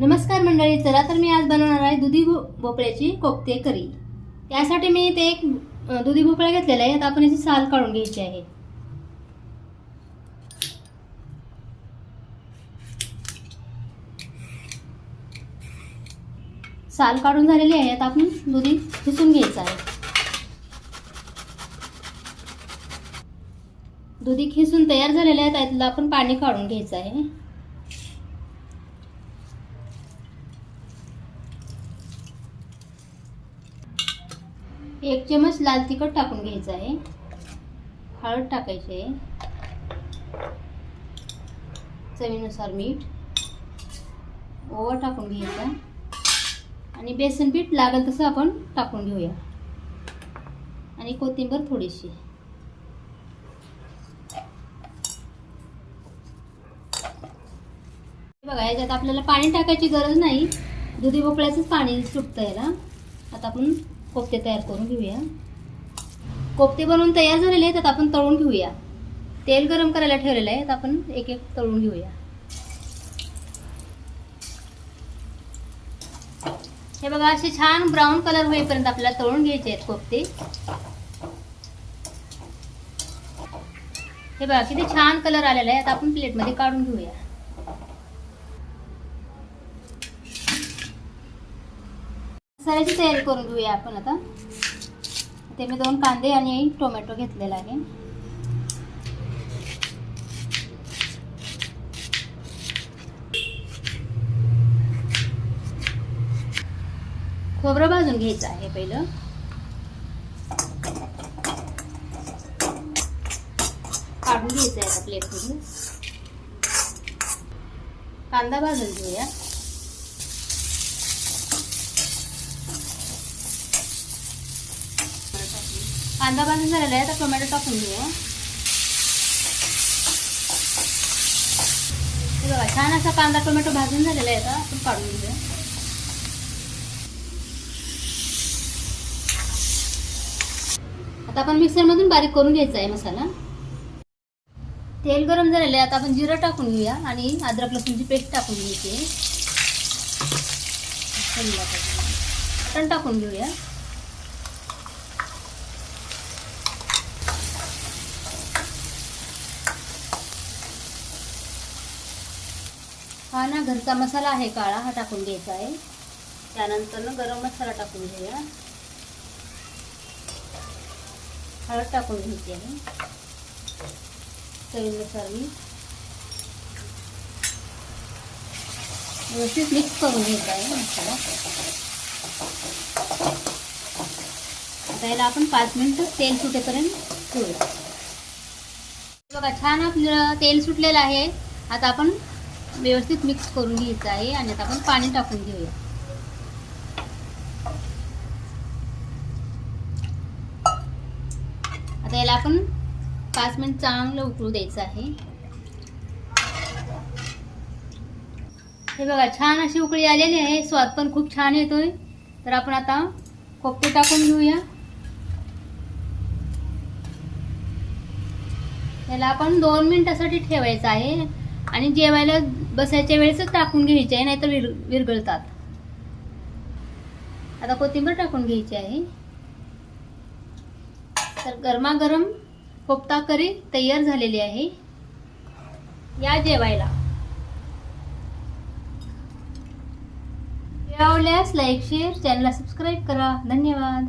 नमस्कार मंडळी चला तर मी आज बनवणार आहे दुधी भोपळ्याची कोफ्ते करी. त्यासाठी मी ते एक दुधी भोपळा घेतलेला आहे आता आपण याची साल काढून घ्यायची आहे. साल काढून झालेली आहे आता आपण दुधी खिसून घ्यायचं आहे. दुधी खिसून तयार झालेले आहे त्यातलं आपण पाणी काढून घ्यायचं आहे. एक चमच लाल तिखट टाकून घ्यायचं आहे. हळद टाकायची आहे. चवीनुसार मीठ. ओवा टाकून घ्यायचा. आणि बेसन पीठ लागेल तसं आपण टाकून घेऊया. आणि कोथिंबीर थोडीशी. बघा याच्यात आपल्याला पाणी टाकायची गरज नाही. दुधी भोपळ्याचंच पाणी सुटतं याला आता आपण कोफ्ते तयार करून घेऊया. कोफ्ते बनवून तयार झालेले आहेत आता आपण तळून घेऊया. तेल गरम करायला ठेवलेलं आहे तर आपण एक एक तळून घेऊया. हे बघा असे छान ब्राऊन कलर होईपर्यंत आपल्याला तळून घ्यायचे आहेत कोफ्ते हे बघा किती छान कलर आलेला आहे आता आपण प्लेटमध्ये काढून घेऊया. मसाल्याची तयारी करून घेऊया आपण आता. ते मी दोन कांदे आणि टोमॅटो घेतलेला आहे. खोबरं भाजून घ्यायचं आहे पहिलं. काढून घ्यायचं आहे आता प्लेटमधून कांदा भाजून घेऊया. कांदा भाजून झालेला आहे आता टोमॅटो टाकून घेऊया हे. बघा छान असा कांदा टोमॅटो भाजून झालेला आहे आता आपण काढून घेऊया. आता आपण मिक्सरमधून बारीक करून घ्यायचा आहे मसाला. तेल गरम झालेलं आहे आता आपण जिरं टाकून घेऊया आणि अद्रक लसूणची पेस्ट टाकून घ्यायची आहे. मटण टाकून घेऊया. हा ना घरचा मसाला आहे काळा हा टाकून घ्यायचा आहे. त्यानंतर ना गरम मसाला टाकून घेऊया. हळद टाकून घ्यायची आहे चवीनुसार मी. व्यवस्थित मिक्स करून घ्यायचा आहे मसाला. आता याला आपण पाच मिनिट तेल सुटेपर्यंत ठेवूया. बघा छान आपलं तेल सुटलेलं आहे. आता आपण व्यवस्थित मिक्स करून घ्यायचं आहे आणि आता आपण पाणी टाकून घेऊया. आता याला आपण पाच मिनिट चांगलं उकळू द्यायचं आहे. हे बघा छान अशी उकळी आलेली आहे. स्वाद पण खूप छान येतोय. तर आपण आता कोपते टाकून घेऊया. याला आपण दोन मिनिटासाठी ठेवायचं आहे. आणि जेवायला बसायच्या वेळेसच टाकून घ्यायचे आहे नाहीतर विर विरघळतात. आता कोथिंबीर टाकून घ्यायची आहे. तर गरमागरम कोफ्ता करी तयार झालेली आहे. या जेवायला. आवडल्यास लाईक शेअर चॅनलला सबस्क्राईब करा. धन्यवाद.